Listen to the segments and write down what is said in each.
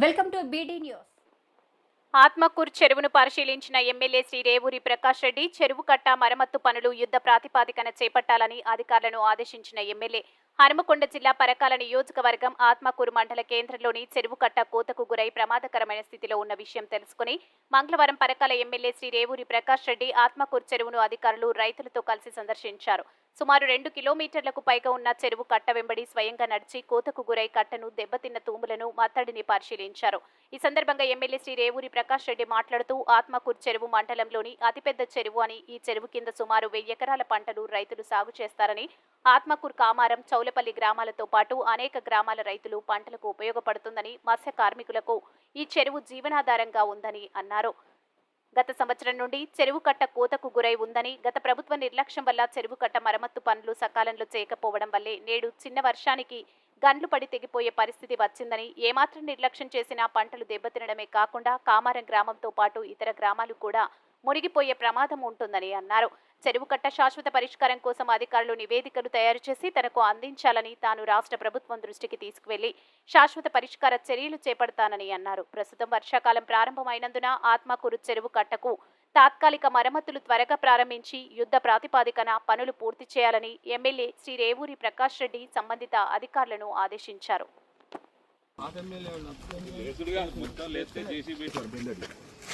Welcome to BD news Atmakur చెరువును పరిశీలించిన MLA Shri Revuri Prakash Reddy చెరువు కట్ట మరమ్మత్తు పనులు యుద్ధ ప్రాతిపాదికన చేపట్టాలని అధికారులను ఆదేశించిన ఎమ్మెల్యే హనుమకొండ జిల్లా పరకాల నియోజకవర్గం ఆత్మకూరు మండల కేంద్రంలోని చెరువు కట్ట కోతకు గురై ప్రమాదకరమైన స్థితిలో ఉన్న విషయం తెలుసుకుని మంగళవారం పరకాల ఎమ్మెల్యే శ్రీ రేవూరి ప్రకాష్ రెడ్డి ఆత్మకూరు చెరువును అధికారులు రైతులతో కలిసి సందర్శించారు. సుమారు రెండు కిలోమీటర్లకు పైగా ఉన్న చెరువు కట్ట వెంబడి స్వయంగా నడిచి కోతకు గురై కట్టను దెబ్బతిన్న తూములను మత్తడిని పరిశీలించారు. ఈ సందర్భంగా ఎమ్మెల్యే శ్రీ రేవూరి ప్రకాష్ రెడ్డి మాట్లాడుతూ ఆత్మకూరు చెరువు మండలంలోని అతిపెద్ద చెరువు అని ఈ చెరువు కింద సుమారు వెయ్యి ఎకరాల పంటలు రైతులు సాగు చేస్తారని ఆత్మకూరు కామారం చౌలపల్లి గ్రామాలతో పాటు అనేక గ్రామాల రైతులు పంటలకు ఉపయోగపడుతుందని మత్స్య కార్మికులకు ఈ చెరువు జీవనాధారంగా ఉందని అన్నారు. గత సంవత్సరం నుండి చెరువు కట్ట కోతకు గురై ఉందని గత ప్రభుత్వ నిర్లక్ష్యం వల్ల చెరువు కట్ట మరమ్మత్తు పనులు సకాలంలో చేయకపోవడం వల్లే నేడు చిన్న వర్షానికి గండ్లు పడి తెగిపోయే పరిస్థితి వచ్చిందని ఏమాత్రం నిర్లక్ష్యం చేసినా పంటలు దెబ్బతినడమే కాకుండా కామారం గ్రామంతో పాటు ఇతర గ్రామాలు కూడా మునిగిపోయే ప్రమాదం ఉంటుందని అన్నారు. చెరువు కట్ట శాశ్వత పరిష్కారం కోసం అధికారులు నివేదికలు తయారు చేసి తనకు అందించాలని తాను రాష్ట్ర ప్రభుత్వం దృష్టికి తీసుకువెళ్ళి శాశ్వత పరిష్కార చర్యలు చేపడతానని అన్నారు. ప్రస్తుతం వర్షాకాలం ప్రారంభమైనందున ఆత్మకూరు చెరువు కట్టకు తాత్కాలిక మరమ్మతులు త్వరగా ప్రారంభించి యుద్ధ ప్రాతిపాదికన పనులు పూర్తి చేయాలని ఎమ్మెల్యే శ్రీ రేవూరి ప్రకాష్ రెడ్డి సంబంధిత అధికారులను ఆదేశించారు.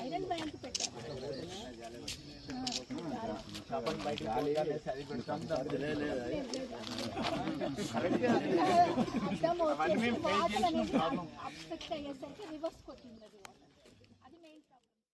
ఐరన్ బ్యాంక్ అబ్స్ట్రక్ట్ అయ్యేసరికి రివర్స్ కొట్టింది అది